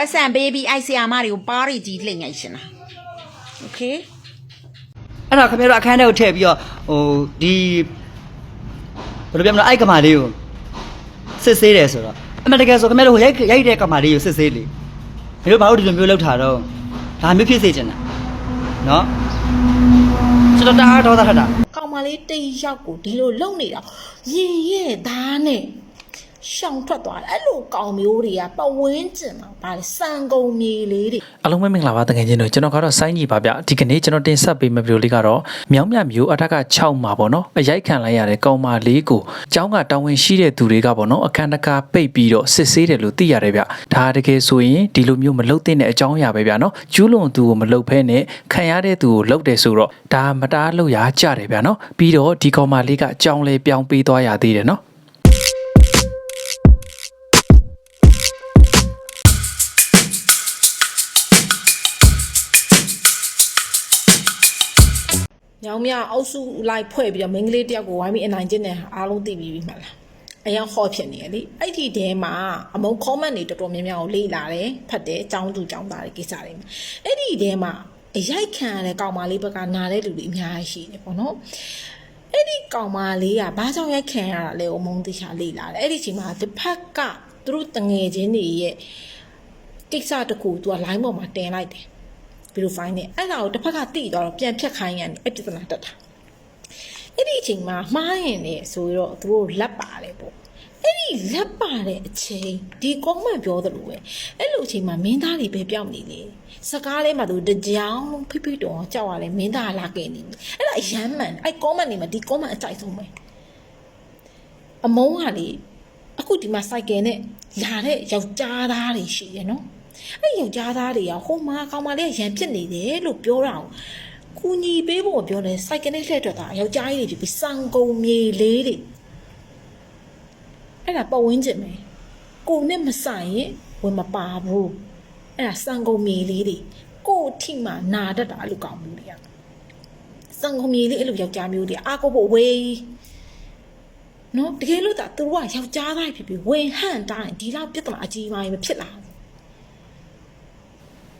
ပတ်စံဘေဘီအိုက်ဆီယာမတွေကိုပါးရီကြီးလှိမ့်ငိုက်ရှင်တာโอเค အဲ့တော့ခင်ဗျားတို့အခန်းထဲကိုထည့်ပြီးတော့ဟိုဒီဘယ်လိုပြောမလဲအဲ့ကမာလေးကိုစစ်ဆေးတယ်ဆိုတော့အမှန်တကယ်ဆိုခင်ဗျားတို့ဟိုရိုက်ရိုက်တဲ့ကမာလေးကိုစစ်ဆေးလေမင်းတို့ဘာလို့ဒီလိုမျိုးလုပ်ထားတော့ဒါမျိုးဖြစ်စေချင်တာနော်ကျွန်တော်တအားဒေါသထတာ ကောင်မလေးတိတ်ရောက်ကိုဒီလိုလုံနေတာရင်ရဲ့သားနဲ့ ရှောင်ထွက်သွားတယ်အဲ့လိုကောင်မျိုးတွေကပဝင်းကျင်မှာဗါလေစံကုန်မြေလေးတွေ အားလုံးပဲမင်္ဂလာပါတကယ်ချင်းတို့ကျွန်တော်ကတော့စိုင်းကြီးပါဗျဒီကနေ့ကျွန်တော်တင်ဆက်ပေးမယ့်ဗီဒီယိုလေးကတော့မြောင်းမြမျိုးအထက်က6မှာပေါ့နော်အရိုက်ခံလိုက်ရတဲ့ကောင်မလေးကိုအเจ้าကတာဝန်ရှိတဲ့သူတွေကပေါ့နော်အခန်းတကာပိတ်ပြီးတော့စစ်ဆေးတယ်လို့သိရတယ်ဗျဒါတကယ်ဆိုရင်ဒီလိုမျိုးမလုပ်သင့်တဲ့အကြောင်းအရာပဲဗျနော်ကျူးလွန်သူကိုမလုပ်ဖဲနဲ့ခံရတဲ့သူကိုလုပ်တယ်ဆိုတော့ဒါမတားလို့ရကြတယ်ဗျနော်ပြီးတော့ဒီကောင်မလေးကအကြောင်းလေးပြောင်းပေးသွားရသေးတယ်နော် ညောင်မြအုပ်စုလိုက်ဖွဲ့ပြီးတော့မိန်းကလေးတယောက်ကိုဝိုင်းပြီးအနိုင်ကျင့်တဲ့အားလုံးသိပြီးပြီမှလားအရင်ဟော့ဖြစ်နေရလေအဲ့ဒီတဲမှာအမုံ comment တွေတော်တော်များများကိုလေ့လာတယ်ဖတ်တယ်ចောင်းသူចောင်းသားတွေကိစ္စတွေမှာအဲ့ဒီတဲမှာအရိုက်ခံရတဲ့ကောင်မလေးဘက်ကနာတဲ့လူတွေအများကြီးရှိတယ်ပေါ့နော်အဲ့ဒီကောင်မလေးကဘာကြောင့်ရိုက်ခံရတာလဲအမုံတိချာလေ့လာတယ်အဲ့ဒီချိန်မှာတစ်ဖက်ကသူတို့တငယ်ချင်းတွေရဲ့ကိစ္စတစ်ခုသူက line ပေါ်မှာတင်လိုက်တယ် ဘီလိုဖိုင်းနဲ့အဲ့ဒါကိုတစ်ဖက်ကတိသွားတော့ပြန်ဖြတ်ခိုင်းရတယ်အဲ့ပြဿနာတက်တာအဲ့ဒီအချိန်မှာမှားရင်လေဆိုတော့သူတို့လက်ပါတယ်ပေါ့အဲ့ဒီလက်ပါတဲ့အချိန်ဒီကောင်းမှန်ပြောသလိုပဲအဲ့လိုအချိန်မှာမင်းသားတွေပဲပြောင်းနေလေစကားလေးမှာသူတကြောင်ဖိဖိတောင်ကြောက်ရတယ်မင်းသားလာခဲ့နေပြီအဲ့ဒါအရမ်းမှန်အဲ့ကောမန့်နေမှာဒီကောမန့်အကြိုက်ဆုံးပဲအမုန်းကလေအခုဒီမှာစိုက်ကယ်နဲ့လာတဲ့ယောက်ျားသားတွေရှိရနော် အဲ့ယောက်ျားသားတွေကဟိုမှာကောင်မလေးကရန်ဖြစ်နေတယ်လို့ပြောတာကိုကူညီပေးဖို့ပြောတယ်စိုက်ကယ်နဲ့လှည့်ထွက်တာယောက်ျားကြီးတွေဖြစ်ပြီးစံကုန်မြေလေးတွေအဲ့ဒါပတ်ဝန်းကျင်ပဲကိုနဲ့မဆိုင်ရင်ဝင်မပါဘူးအဲ့ဒါစံကုန်မြေလေးတွေကိုအထိမှနာတတ်တာအဲ့လိုကောင်မျိုးတွေကစံကုန်မြေလေးအဲ့လိုယောက်ျားမျိုးတွေအာကိုဖို့ဝေးနော်တကယ်လို့ဒါသူတို့ကယောက်ျားသားဖြစ်ပြီးဝင်ဟန့်တိုင်းဒီလောက်ပြဿနာအကြီးမားကြီးမဖြစ်လာဘူး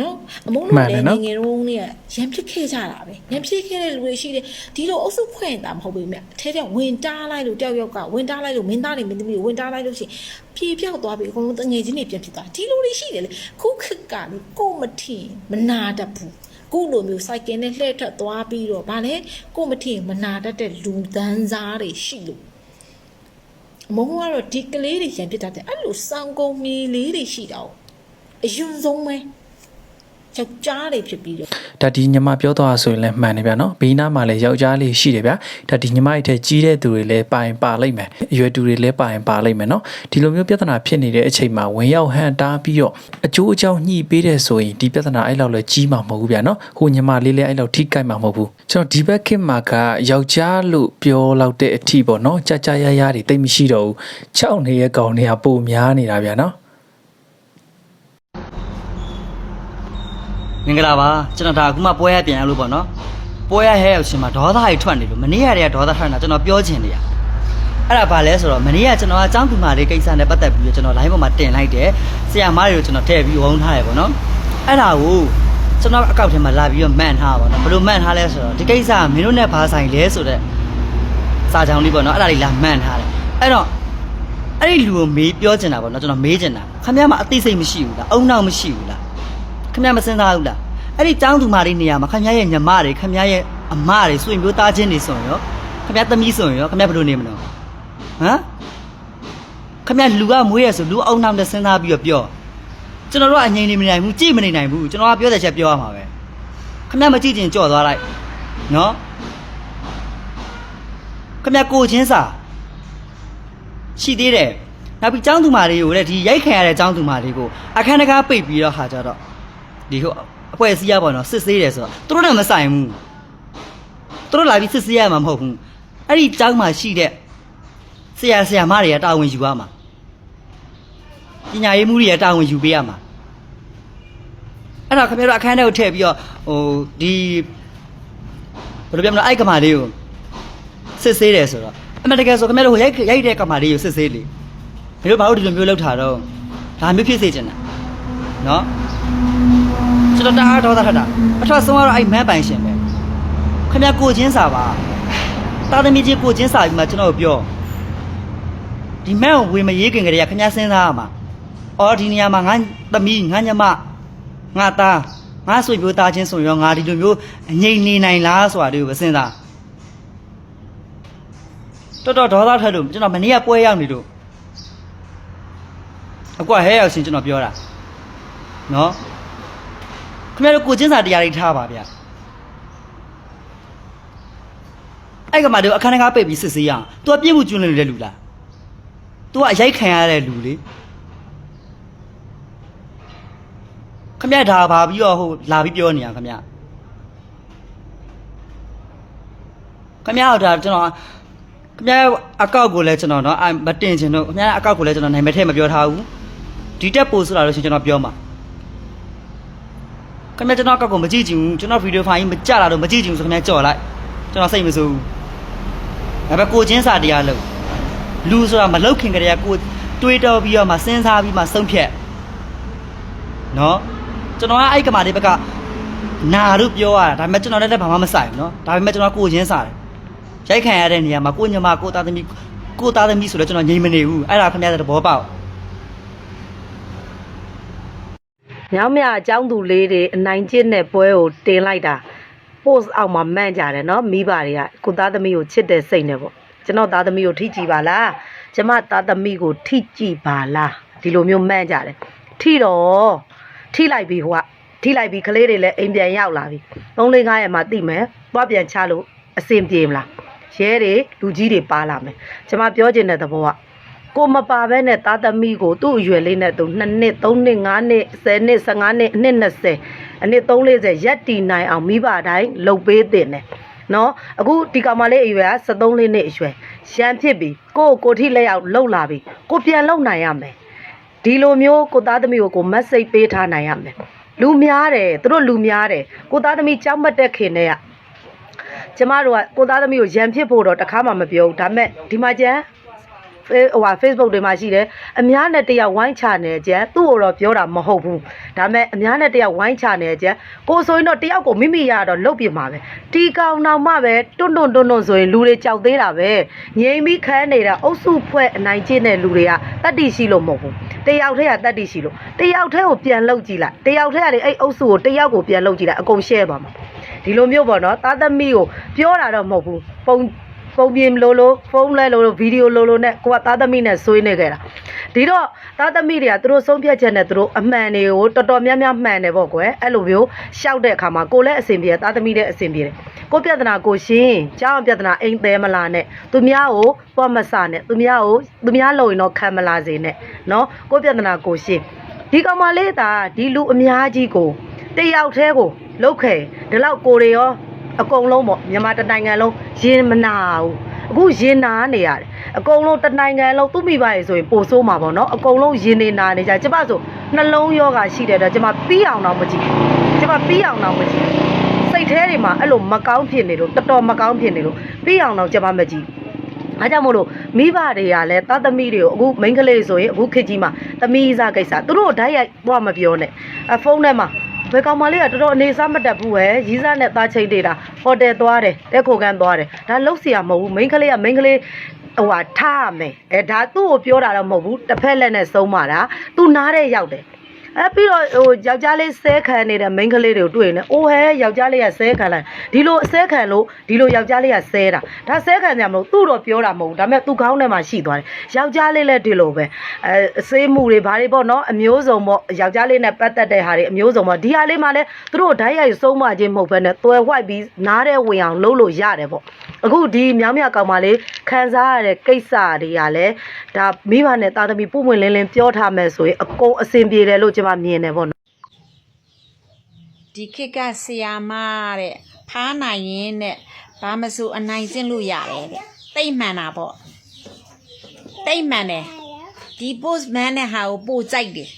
နော်အမုန်းမှတို့န်တယ်လည်းနော်ငယ်ငယ်တုန်းကရံဖြစ်ခဲ့ကြတာပဲရံဖြစ်ခဲ့တဲ့လူတွေရှိတယ်ဒီလိုအုပ်စုဖွဲ့ရင်တာမဟုတ်ဘူးမြတ်အထဲထဲဝင်တားလိုက်လို့တယောက်ယောက်ကဝင်တားလိုက်လို့မင်းသားတွေမင်းသမီးတွေဝင်တားလိုက်လို့ရှိရင်ပြေပြောက်သွားပြီအကုန်လုံးတငယ်ချင်းတွေပြန်ဖြစ်သွားဒီလိုတွေရှိတယ်လေခုခက်ကလေကိုမထင်မနာတတ်ဘူးခုလိုမျိုးစိုက်ကင်နဲ့လှည့်ထွက်သွားပြီးတော့ဗာလေကိုမထင်မနာတတ်တဲ့လူသန်းစားတွေရှိလို့အမုန်းကတော့ဒီကလေးတွေရံဖြစ်တတ်တယ်အဲ့လိုစောင်းကုန်မီလေးတွေရှိတာ哦အယွန်းဆုံးပဲ ယောက်ျားတွေဖြစ်ပြီးတော့ဒါဒီညီမပြောသွားဆိုရင်လည်းမှန်တယ်ဗျာနော်ဘေးနားမှာလည်းယောက်ျားလေးရှိတယ်ဗျာဒါဒီညီမရဲ့ထက်ကြီးတဲ့သူတွေလည်းပါရင်ပါလိမ့်မယ်အရွယ်သူတွေလည်းပါရင်ပါလိမ့်မယ်နော်ဒီလိုမျိုးပြဿနာဖြစ်နေတဲ့အချိန်မှာဝင်ရောက်ဟန်တားပြီးတော့အကျိုးအကြောင်းညှိပေးတဲ့ဆိုရင်ဒီပြဿနာအဲ့လောက်လည်းကြီးမှာမဟုတ်ဘူးဗျာနော်ဟိုညီမလေးလည်းအဲ့လောက်ထိကြိုက်မှာမဟုတ်ဘူးကျွန်တော်ဒီဘက်ခင်မှာကယောက်ျားလို့ပြောလောက်တဲ့အထိပေါ့နော်ကြာကြာရရတွေတိတ်မရှိတော့ဘူးချောက်နေတဲ့ကောင်တွေကပိုများနေတာဗျာနော် မင်္ဂလာပါကျွန်တော်ဒါအခုမှပွဲရပြန်ရလို့ပေါ့နော်ပွဲရဟဲရောက်ရှင်မှာဒေါသကြီးထွက်နေလို့မနေ့ကတည်းကဒေါသထွက်နေတာကျွန်တော်ပြောချင်နေရအဲ့ဒါဘာလဲဆိုတော့မနေ့ကကျွန်တော်အကြောင်းကူမာလေးကိစ္စနဲ့ပတ်သက်ပြီးတော့ကျွန်တော် line ပေါ်မှာတင်လိုက်တယ်ဆရာမတွေကိုကျွန်တော်ထည့်ပြီးဝုန်းထားရပေါ့နော်အဲ့ဒါကိုကျွန်တော်အကောက်ထဲမှာလာပြီးတော့မှန်ထားပါတော့ဘယ်လိုမှန်ထားလဲဆိုတော့ဒီကိစ္စကမင်းတို့နဲ့ဘာဆိုင်လဲဆိုတော့စာကြောင်လေးပေါ့နော်အဲ့ဒါလေးလာမှန်ထားတယ်အဲ့တော့အဲ့ဒီလူကိုမေးပြောချင်တာပေါ့နော်ကျွန်တော်မေးချင်တာခမရမအသိစိတ်မရှိဘူးလားအုံနောက်မရှိဘူးလား ခင်ဗျားမစဉ်းစားဘူးလားအဲ့ဒီတောင်းသူမာတွေနေရာမှာခင်ဗျားရဲ့ညီမတွေခင်ဗျားရဲ့အမတွေဆွေမျိုးသားချင်းတွေဆိုရင်ရောခင်ဗျားသမီးဆိုရင်ရောခင်ဗျားဘယ်လိုနေမလဲဟမ်ခင်ဗျားလူကမွေးရဆိုလူအောင်နောက်နဲ့စဉ်းစားပြီးတော့ပြောကျွန်တော်တို့ကအငြိမ်နေမနေနိုင်ဘူးကြည့်မနေနိုင်ဘူးကျွန်တော်ကပြောတဲ့ချက်ပြောရမှာပဲခင်ဗျားမကြည့်ရင်ကြော့သွားလိုက်နော်ခင်ဗျားကိုချင်းစာရှိသေးတယ်နောက်ပြီးចောင်းသူမာတွေကိုလည်းဒီရိုက်ခံရတဲ့ចောင်းသူမာတွေကိုအခမ်းတကားပိတ်ပြီးတော့ဟာကြတော့ ဒီဟိုအဖွဲ့အစည်းရပါတော့စစ်ဆေးတယ်ဆိုတော့သူတို့နဲ့မဆိုင်ဘူးသူတို့လာပြီးစစ်ဆေးရမှာမဟုတ်ဘူးအဲ့ဒီကျောင်းမှာရှိတဲ့ဆရာဆရာမတွေကတာဝန်ယူရမှာပညာရေးမှုတွေကတာဝန်ယူပေးရမှာအဲ့တော့ခင်ဗျားတို့အခန်းထဲကိုထည့်ပြီးတော့ဟိုဒီဘယ်လိုပြောမလဲအဲ့ကမာလေးကိုစစ်ဆေးတယ်ဆိုတော့အမှန်တကယ်ဆိုခင်ဗျားတို့ဟိုရိုက်ရိုက်တဲ့ကမာလေးကိုစစ်ဆေးလေမင်းတို့ဘာလို့ဒီလိုမျိုးလုပ်ထားတော့ဒါမျိုးဖြစ်စေချင်တာနော် ကျွန်တော်တအားဒေါသထက်တာအထွက်ဆုံးကတော့အဲ့မန်းပိုင်ရှင်ပဲခင်ဗျာကိုချင်းစာပါတာသမီချင်းကိုချင်းစာပြီးမှကျွန်တော်ပြောဒီမန်းကိုဝေမရေးခင်ကလေးကခင်ဗျာစဉ်းစားရမှာအော်ဒီနေရာမှာငါသမီးငါညမငါသားငါဆွေမျိုးသားချင်းဆိုရောငါဒီလိုမျိုးအငြိမ်နေနိုင်လားဆိုတာတွေကိုပဲစဉ်းစားတော်တော်ဒေါသထက်လို့ကျွန်တော်မနေ့ကပွဲရောက်နေလို့အကွာဟဲရောက်ရှင်ကျွန်တော်ပြောတာနော် ခင်ဗျားတို့ကိုချင်းစာတရားတွေထားပါဗျအဲ့ကမှတို့အခန်းကားပိတ်ပြီးစစ်ဆေးရအောင် तू အပြစ်မှုကျွလွန်နေတဲ့လူလား तू ကအရိုက်ခံရတဲ့လူလေခင်ဗျားဒါဘာပြီးတော့ဟိုလာပြီးပြောနေရခင်ဗျာခင်ဗျားတို့ဒါကျွန်တော်ခင်ဗျားအကောက်ကိုလည်းကျွန်တော်နော်အမတင်ချင်တော့ခင်ဗျားအကောက်ကိုလည်းကျွန်တော်နိုင်မထည့်မပြောထားဘူးဒီတက်ပို့ဆိုတာလို့ရှိရင်ကျွန်တော်ပြောမှာ ခင်ဗျားကျွန်တော်အကောက်ကိုမကြည့်ချင်ဘူးကျွန်တော်ဗီဒီယိုဖိုင်ကြီးမကြလာတော့မကြည့်ချင်ဘူးဆိုခင်ဗျားကြော်လိုက်ကျွန်တော်စိတ်မဆိုးဘူးဒါပေမဲ့ကိုချင်းစာတရားလို့လူဆိုတာမလောက်ခင်ကတည်းကကိုတွေးတောပြီးတော့မှစဉ်းစားပြီးမှဆုံးဖြတ်နော်ကျွန်တော်ကအဲ့ကမာတွေဘက်ကနာတို့ပြောရတာဒါပေမဲ့ကျွန်တော်လည်းဘာမှမဆိုင်ဘူးနော်ဒါပေမဲ့ကျွန်တော်ကိုချင်းစားတယ်ရိုက်ခံရတဲ့နေရာမှာကိုညမကိုသားသမီးကိုသားသမီးဆိုတော့ကျွန်တော်ငြိမ်မနေဘူးအဲ့ဒါခင်ဗျားတဲ့သဘောပေါက် မြောင်းမြအကြောင်းသူလေးတွေအနိုင်ကျင့်တဲ့ပွဲကိုတင်လိုက်တာ post အောက်မှာမှန့်ကြတယ်နော်မိဘတွေကကိုသားသမီးကိုချစ်တဲ့စိတ်နဲ့ပေါ့ကျွန်တော်သားသမီးကိုထိကြည့်ပါလားကျမသားသမီးကိုထိကြည့်ပါလားဒီလိုမျိုးမှန့်ကြတယ်ထိတော့ထိလိုက်ပြီဟိုကထိလိုက်ပြီကလေးတွေလည်းအိမ်ပြန်ရောက်လာပြီ၃၄၅ရက်မှတိမယ်သွားပြန်ချလို့အဆင်ပြေမလားရဲတွေလူကြီးတွေပါလာမယ်ကျမပြောချင်တဲ့သဘောက ကိုမပါဘဲနဲ့သားသမီးကိုသူ့အရွယ်လေးနဲ့သူ2နှစ်3နှစ်5နှစ်10နှစ်15နှစ်အနှစ်20အနှစ်340ရက်တီနိုင်အောင်မိဘတိုင်းလှုပ်ပေးတင်တယ်နော်အခုဒီကောင်မလေးအရွယ်က73လေးနှစ်အရွယ်ရန်ဖြစ်ပြီကိုကိုကိုထိလက်ရောက်လှုပ်လာပြီကိုပြန်လှုပ်နိုင်ရမယ်ဒီလိုမျိုးကိုသားသမီးကိုကိုမက်ဆေ့ပေးထားနိုင်ရမယ်လူများတယ်သူတို့လူများတယ်ကိုသားသမီးကြောက်မတ်တဲ့ခင်တဲ့ကကျမတို့ကကိုသားသမီးကိုရန်ဖြစ်ဖို့တော့တခါမှမပြောဘူးဒါပေမဲ့ဒီမှာကျန်ဖေး ဟိုဟာ Facebook တွေမှာရှိတယ်အများနဲ့တယောက်ဝိုင်းချနေကြသူ့ကိုတော့ပြောတာမဟုတ်ဘူးဒါပေမဲ့အများနဲ့တယောက်ဝိုင်းချနေကြကိုဆိုရင်တော့တယောက်ကိုမိမိရတော့လုတ်ပြမှာပဲတီကောင်နောက်မှပဲတွန့်တွန့်တွန့်တွန့်ဆိုရင်လူတွေကြောက်သေးတာပဲငြိမ်ပြီးခန်းနေတာအုပ်စုဖွဲ့အနိုင်ကျင့်တဲ့လူတွေကတတ်တိရှိလို့မဟုတ်ဘူးတယောက်တည်းကတတ်တိရှိလို့တယောက်တည်းကိုပြန်လုတ်ကြည့်လိုက်တယောက်တည်းကလေအဲ့အုပ်စုကိုတယောက်ကိုပြန်လုတ်ကြည့်လိုက်အကုန် share ပါမှာဒီလိုမျိုးပေါ့နော်သားသမီးကိုပြောတာတော့မဟုတ်ဘူးပုံ ဖုန်းပြေလို့လို့ဖုန်းလဲလို့လို့ဗီဒီယိုလို့လို့နဲ့ကိုကသားသမီးနဲ့ဆွေးနေခဲ့တာဒီတော့သားသမီးတွေကသူတို့ဆုံးဖြတ်ချက်နဲ့သူတို့အမှန်တွေကိုတော်တော်များများမှန်တယ်ပေါ့ကွယ်အဲ့လိုမျိုးရှောက်တဲ့အခါမှာကိုလည်းအဆင်ပြေတယ်သားသမီးလည်းအဆင်ပြေတယ်ကိုပြဿနာကိုရှင်းကြောင်းပြဿနာအိမ်သေးမလားနဲ့သူများကိုပွားမဆနဲ့သူများကိုသူများလုံရင်တော့ခံမလာစေနဲ့နော်ကိုပြဿနာကိုရှင်းဒီကောင်မလေးသာဒီလူအများကြီးကိုတယောက်တည်းကိုလုတ်ခဲဒီလောက်ကိုတွေရော အကုန်လုံးပေါ့မြန်မာတစ်နိုင်ငံလုံးရင်မနာဘူးအခုရင်နာနေရတယ်အကုန်လုံးတစ်နိုင်ငံလုံးသူ့မိဘရေဆိုရင်ပိုဆိုးမှာပေါ့နော်အကုန်လုံးရင်နေနာနေကြကျမဆိုနှလုံးယောဂရှိတဲ့တော့ကျမပြီးအောင်တော့မကြည့်ကျမပြီးအောင်တော့မကြည့်စိတ်แท้တွေမှာအဲ့လိုမကောင်းဖြစ်နေလို့တော်တော်မကောင်းဖြစ်နေလို့ပြီးအောင်တော့ကျမမကြည့်အားကြောင့်မို့လို့မိဘတွေကလည်းသားသမီးတွေကိုအခုမိန်းကလေးဆိုရင်အခုခေတ်ကြီးမှာသမီးစားကိစ္စသူတို့ဓာတ်ရိုက်တော့မပြောနဲ့အဖုန်းထဲမှာ ဘယ်ကောင်မလေးကတော်တော်အနေစားမတက်ဘူးဟဲ့ရီးစားနဲ့သားချိတ်နေတာဟိုတယ်သွားတယ်တက်ခိုကန်းသွားတယ်ဒါလှုပ်เสียမဟုတ်ဘူးမိန်းကလေးကမိန်းကလေးဟိုဟာထားရမယ်အဲဒါသူ့ကိုပြောတာတော့မဟုတ်ဘူးတစ်ဖက်လက်နဲ့ဆုံးမတာသူနားတဲ့ရောက်တယ် အဲပြီးတော့ဟိုယောက်ျားလေးဆဲခံနေတဲ့မိန်းကလေးတွေကိုတွေ့နေအိုးဟဲယောက်ျားလေးကဆဲခံလိုက်ဒီလိုအဆဲခံလို့ဒီလိုယောက်ျားလေးကဆဲတာဒါဆဲခံကြမလို့သူ့တော့ပြောတာမဟုတ်ဘူးဒါပေမဲ့သူ့ခေါင်းထဲမှာရှိသွားတယ်ယောက်ျားလေးလည်းဒီလိုပဲအဲဆေးမှုတွေဘာတွေပေါ့နော်အမျိုးစုံပေါ့ယောက်ျားလေးနဲ့ပတ်သက်တဲ့ဟာတွေအမျိုးစုံပေါ့ဒီဟာလေးမှလည်းသူတို့ဓာတ်ရိုက်ဆုံးမခြင်းမဟုတ်ဘဲနဲ့တွယ်ဝိုက်ပြီးနားတဲ့ဝင်အောင်လုပ်လို့ရတယ်ပေါ့အခုဒီမြောင်းမြကောင်မလေးခံစားရတဲ့ကိစ္စတွေကလည်းဒါမိဘနဲ့သားသမီးပုံဝင်လင်းလင်းပြောထားမယ်ဆိုရင်အကုန်အဆင်ပြေတယ်လို့ကျွန်မမြင်တယ်ပေါ့နော်ဒီခေတ်ကဆရာမတဲ့ဖားနိုင်ရင်တဲ့ဘာမဆိုအနိုင်ကျင့်လို့ရတယ်တဲ့တိတ်မှန်တာပေါ့တိတ်မှန်တယ်ဒီ post man နဲ့ဟာကိုပို့ကြိုက်တယ်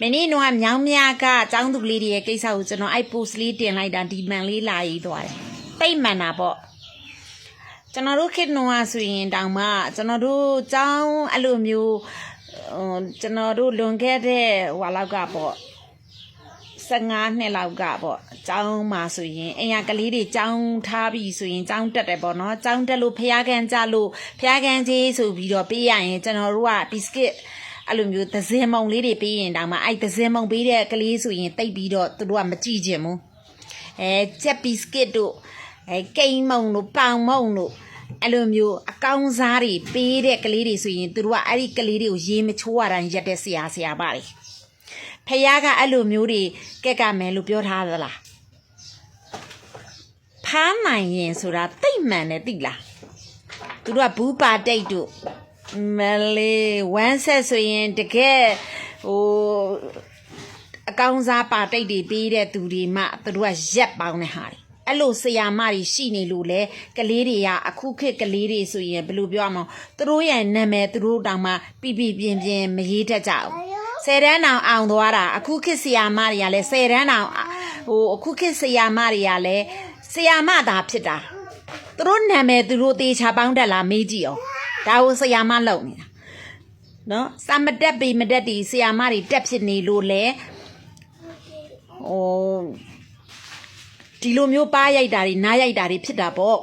မင်းတို့ကမြောင်းမြကအကြောင်းသူလေးတွေရဲ့ကိစ္စကိုကျွန်တော်အဲ့ post လေးတင်လိုက်တာဒီမှန်လေးလာရေးသွားတယ်တိတ်မှန်တာပေါ့ကျွန်တော်တို့ခေတ်နွားဆိုရင်တောင်မှကျွန်တော်တို့ចောင်းအဲ့လိုမျိုးဟို ကျွန်တော်တို့လွန်ခဲ့တဲ့ဟိုလောက်ကပေါ့15နှစ်လောက်ကပေါ့ကျောင်းမှာဆိုရင်အိမ်ကကလေးတွေကျောင်းထားပြီးဆိုရင်ကျောင်းတက်တယ်ပေါ့နော်ကျောင်းတက်လို့ဖျားကန်ကြလို့ဖျားကန်ကြီးဆိုပြီးတော့ပေးရရင်ကျွန်တော်တို့ကဘီစကစ်အဲ့လိုမျိုးသဇင်မုံလေးတွေပေးရင်တောင်မှအဲ့သဇင်မုံပေးတဲ့ကလေးဆိုရင်တိတ်ပြီးတော့သူတို့ကမကြည့်ချင်ဘူးအဲချက်ဘီစကစ်တို့အဲကိန်းမုံတို့ပေါင်မုံတို့ အဲ့လိုမျိုးအကောင်းစားတွေပေးတဲ့ကလေးတွေဆိုရင်သူတို့ကအဲ့ဒီကလေးတွေကိုရေမချိုးရတိုင်းရက်တဲ့ဆရာဆရာပါတွေဖះကအဲ့လိုမျိုးတွေကက်ကမယ်လို့ပြောထားသလားဖားနိုင်ရင်ဆိုတာတိတ်မှန်တယ်တိလားသူတို့ကဘူးပါတိတ်တို့မလေးဝမ်းဆက်ဆိုရင်တကယ်ဟိုအကောင်းစားပါတိတ်တွေပေးတဲ့သူတွေမှသူတို့ကရက်ပေါင်းတဲ့ဟာတွေ အဲ့လိုဆရာမတွေရှိနေလို့လေကလေးတွေကအခုခေတ်ကလေးတွေဆိုရင်ဘယ်လိုပြောရမလဲသူတို့ရဲ့နာမည်သူတို့တောင်မှပြပြပြင်းပြင်းမရေးတတ်ကြဘူးဆယ်တန်းတောင်အောင်သွားတာအခုခေတ်ဆီယာမတွေကလည်းဆယ်တန်းတောင်ဟိုအခုခေတ်ဆီယာမတွေကလည်းဆီယာမသာဖြစ်တာသူတို့နာမည်သူတို့တေချာပေါင်းတက်လာမေးကြည့်အောင်ဒါကိုဆီယာမလုံနေတာနော်စာမတက်ပေမတက်ဒီဆီယာမတွေတက်ဖြစ်နေလို့လေဟို ဒီလိုမျိုးပါရိုက်တာတွေနားရိုက်တာတွေဖြစ်တာပေါ့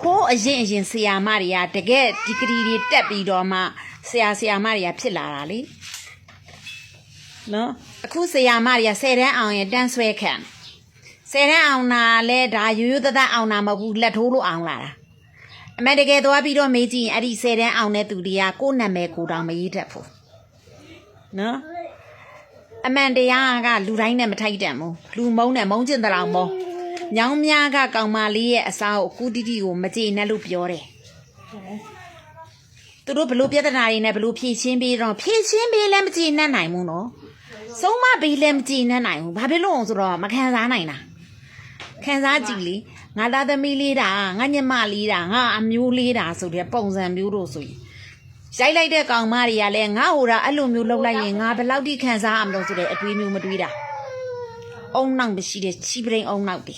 ဟိုးအရင်အရင်ဆီယာမတွေကတကယ်ဒီဂရီတွေတက်ပြီးတော့မှဆရာဆရာမတွေကဖြစ်လာတာလေနော်အခုဆရာမတွေက10တန်းအောင်ရင်တန်းဆွဲခံ10တန်းအောင်တာလဲဒါရိုးရိုးသားသားအောင်တာမဟုတ်ဘူးလက်ထိုးလို့အောင်လာတာအမေတကယ်သွားပြီးတော့မေးကြည့်ရင်အဲ့ဒီ10တန်းအောင်တဲ့သူတွေကကိုယ့်နာမည်ကိုတောင်မရေးတတ်ဘူးနော် အမှန်တရားကလူတိုင်းနဲ့မထိုက်တန်ဘူးလူမုန်းနဲ့မုန်းကျင်တလောင်မုန်းညောင်များကကောင်မလေးရဲ့အစားကိုအခုတိတိကိုမကြေနဲ့လို့ပြောတယ်သူတို့ဘလို့ပြဿနာတွေနဲ့ဘလို့ဖြည့်ချင်းပြီးတော့ဖြည့်ချင်းပြီးလည်းမကြေနဲ့နိုင်ဘူးနော်ဆုံးမပေးလည်းမကြည်နဲ့နိုင်ဘူးဘာဖြစ်လို့အောင်ဆိုတော့မခံစားနိုင်တာခံစားကြည့်လေငါသားသမီးလေးတာငါညမလေးတာငါအမျိုးလေးတာဆိုတဲ့ပုံစံမျိုးတို့ဆိုရင် ရိုက်လိုက်တဲ့ကောင်မတွေကလည်းငါ့ဟိုတာအဲ့လိုမျိုးလုပ်လိုက်ရင်ငါဘယ်လောက်ထိခံစားရမလို့ဆိုတဲ့အတွေးမျိုးမတွေးတာအုံနောက်မရှိတဲ့ချီပရိန်အုံနောက်တွေ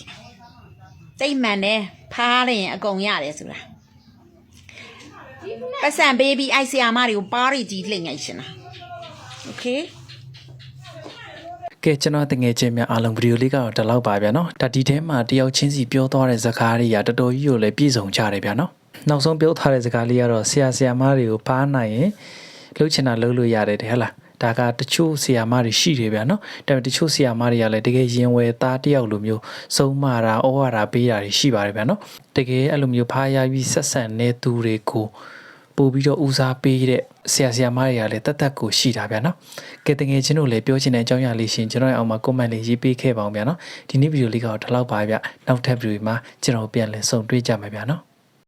တိတ်မှန်တယ်ဖားလိုက်ရင်အကုန်ရတယ်ဆိုတာပတ်စံပေးပြီးအိုက်ဆီယာမတွေကိုပါးရီကြီးလှိမ့်ငိုက်ရှင်တာโอเค ကဲကျွန်တော်တငယ်ချင်းများအားလုံးဗီဒီယိုလေးကတော့ဒီလောက်ပါဗျာနော်ဒါဒီထဲမှာတယောက်ချင်းစီပြောသွားတဲ့ဇာတ်ကားတွေကတော်တော်ကြီးကိုလည်းပြည့်စုံကြတယ်ဗျာနော် နောက်ဆုံးပြောထားတဲ့ဇာတ်ကားလေးကတော့ဆရာဆရာမတွေကိုဖားနိုင်ရင်လှုပ်ချင်တာလှုပ်လို့ရတယ်တဲ့ဟဲ့လားဒါကတချို့ဆရာမတွေရှိတယ်ဗျာနော်ဒါပေမဲ့တချို့ဆရာမတွေကလည်းတကယ်ရင်ဝယ်သားတယောက်လိုမျိုးစုံမတာဩဝါဒပေးတာတွေရှိပါတယ်ဗျာနော်တကယ်အဲ့လိုမျိုးဖားရပြီးဆက်ဆံနေသူတွေကိုပို့ပြီးတော့ဦးစားပေးတဲ့ဆရာဆရာမတွေကလည်းတတ်တတ်ကိုရှိတာဗျာနော်ကဲတကယ်ချင်းတို့လည်းပြောချင်တဲ့အကြောင်းအရာလေးရှင်ကျွန်တော်ရဲ့အောက်မှာ comment လေးရေးပေးခဲ့ပါအောင်ဗျာနော်ဒီနေ့ဗီဒီယိုလေးကတော့ဒီလောက်ပါဗျနောက်ထပ်ဗီဒီယိုမှာကျွန်တော်ပြန်လည်ဆုံတွေ့ကြမယ်ဗျာနော်